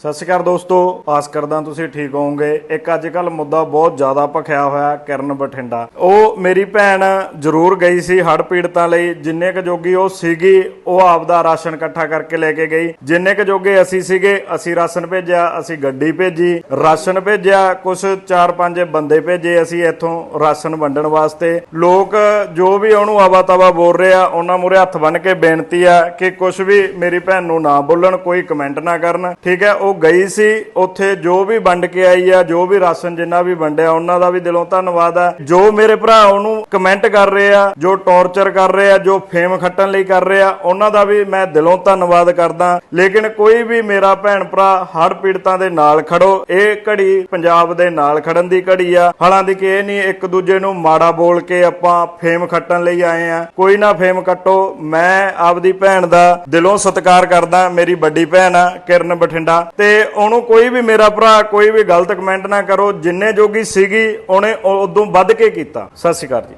ਸਤਿ ਸ਼੍ਰੀ ਅਕਾਲ ਦੋਸਤੋ, ਆਸ ਕਰਦਾ ਤੁਸੀਂ ਠੀਕ ਹੋਵੋਗੇ। ਇੱਕ ਅੱਜ ਕੱਲ ਮੁੱਦਾ ਬਹੁਤ ਜ਼ਿਆਦਾ ਭਖਿਆ ਹੋਇਆ ਕਿਰਨ ਬਠਿੰਡਾ। ਉਹ ਮੇਰੀ ਭੈਣ ਜ਼ਰੂਰ ਗਈ ਸੀ ਹੜ੍ਹ ਪੀੜਤਾਂ ਲਈ। ਜਿੰਨੇ ਕੁ ਜੋਗੀ ਉਹ ਸੀਗੀ, ਉਹ ਆਪਦਾ ਰਾਸ਼ਨ ਇਕੱਠਾ ਕਰਕੇ ਲੈ ਕੇ ਗਈ। ਜਿੰਨੇ ਕੁ ਜੋਗੇ ਅਸੀਂ ਸੀਗੇ, ਅਸੀਂ ਰਾਸ਼ਨ ਭੇਜਿਆ, ਅਸੀਂ ਗੱਡੀ ਭੇਜੀ। ਰਾਸ਼ਨ ਭੇਜਿਆ ਕੁਝ 4-5 ਬੰਦੇ ਭੇਜੇ ਅਸੀਂ ਇੱਥੋਂ ਰਾਸ਼ਨ ਵੰਡਣ ਵਾਸਤੇ। ਲੋਕ ਜੋ ਵੀ ਉਹਨੂੰ ਆਵਾ ਤਵਾ ਬੋਲ ਰਹੇ ਆ, ਉਹਨਾਂ ਮੂਰੇ ਹੱਥ ਬੰਨ ਕੇ ਬੇਨਤੀ ਆ ਕਿ ਕੁਝ ਵੀ ਮੇਰੀ ਭੈਣ ਨੂੰ ਨਾ ਬੋਲਣ, ਕੋਈ ਕਮੈਂਟ ਨਾ ਕਰਨ। ਠੀਕ ਹੈ ਉਹ ਗਈ ਸੀ, ਉੱਥੇ ਜੋ ਵੀ ਵੰਡ ਕੇ ਆਈ ਆ, ਜੋ ਵੀ ਰਾਸ਼ਨ ਜਿੰਨਾ ਵੀ ਵੰਡਿਆ, ਉਹਨਾਂ ਦਾ ਵੀ ਦਿਲੋਂ ਧੰਨਵਾਦ ਆ। ਜੋ ਮੇਰੇ ਭਰਾ ਉਹਨੂੰ ਕਮੈਂਟ ਕਰ ਰਹੇ ਆ, ਜੋ ਟੌਰਚਰ ਕਰ ਰਹੇ ਆ, ਜੋ ਫੇਮ ਖੱਟਣ ਲਈ ਕਰ ਰਹੇ ਆ, ਉਹਨਾਂ ਦਾ ਵੀ ਮੈਂ ਦਿਲੋਂ ਧੰਨਵਾਦ ਕਰਦਾ। ਲੇਕਿਨ ਕੋਈ ਵੀ ਮੇਰਾ ਭੈਣ ਭਰਾ ਹੜ ਪੀੜਤਾਂ ਦੇ ਨਾਲ ਖੜੋ, ਇਹ ਘੜੀ ਪੰਜਾਬ ਦੇ ਨਾਲ ਖੜਨ ਦੀ ਘੜੀ ਆ। ਹਾਲਾਂਕਿ ਇਹ ਨਹੀਂ, ਇੱਕ ਦੂਜੇ ਨੂੰ ਮਾੜਾ ਬੋਲ ਕੇ ਆਪਾਂ ਫੇਮ ਖੱਟਣ ਲਈ ਆਏ ਆ। ਕੋਈ ਨਾ ਫੇਮ ਕੱਟੋ ਮੈਂ ਆਪਦੀ ਭੈਣ ਦਾ ਦਿਲੋਂ ਸਤਿਕਾਰ ਕਰਦਾ, ਮੇਰੀ ਵੱਡੀ ਭੈਣ ਆ, ਕਿਰਨ ਬਠਿੰਡਾ। ਤੇ ਉਹਨੂੰ ਕੋਈ ਵੀ ਮੇਰਾ ਭਰਾ, ਕੋਈ ਵੀ ਗਲਤ ਕਮੈਂਟ ਨਾ ਕਰੋ, ਜਿੰਨੇ ਜੋਗੀ ਸੀਗੀ, ਉਹਨੇ ਉਦੋਂ ਵੱਧ ਕੇ ਕੀਤਾ। ਸਤਿ ਸ਼੍ਰੀ ਅਕਾਲ ਜੀ।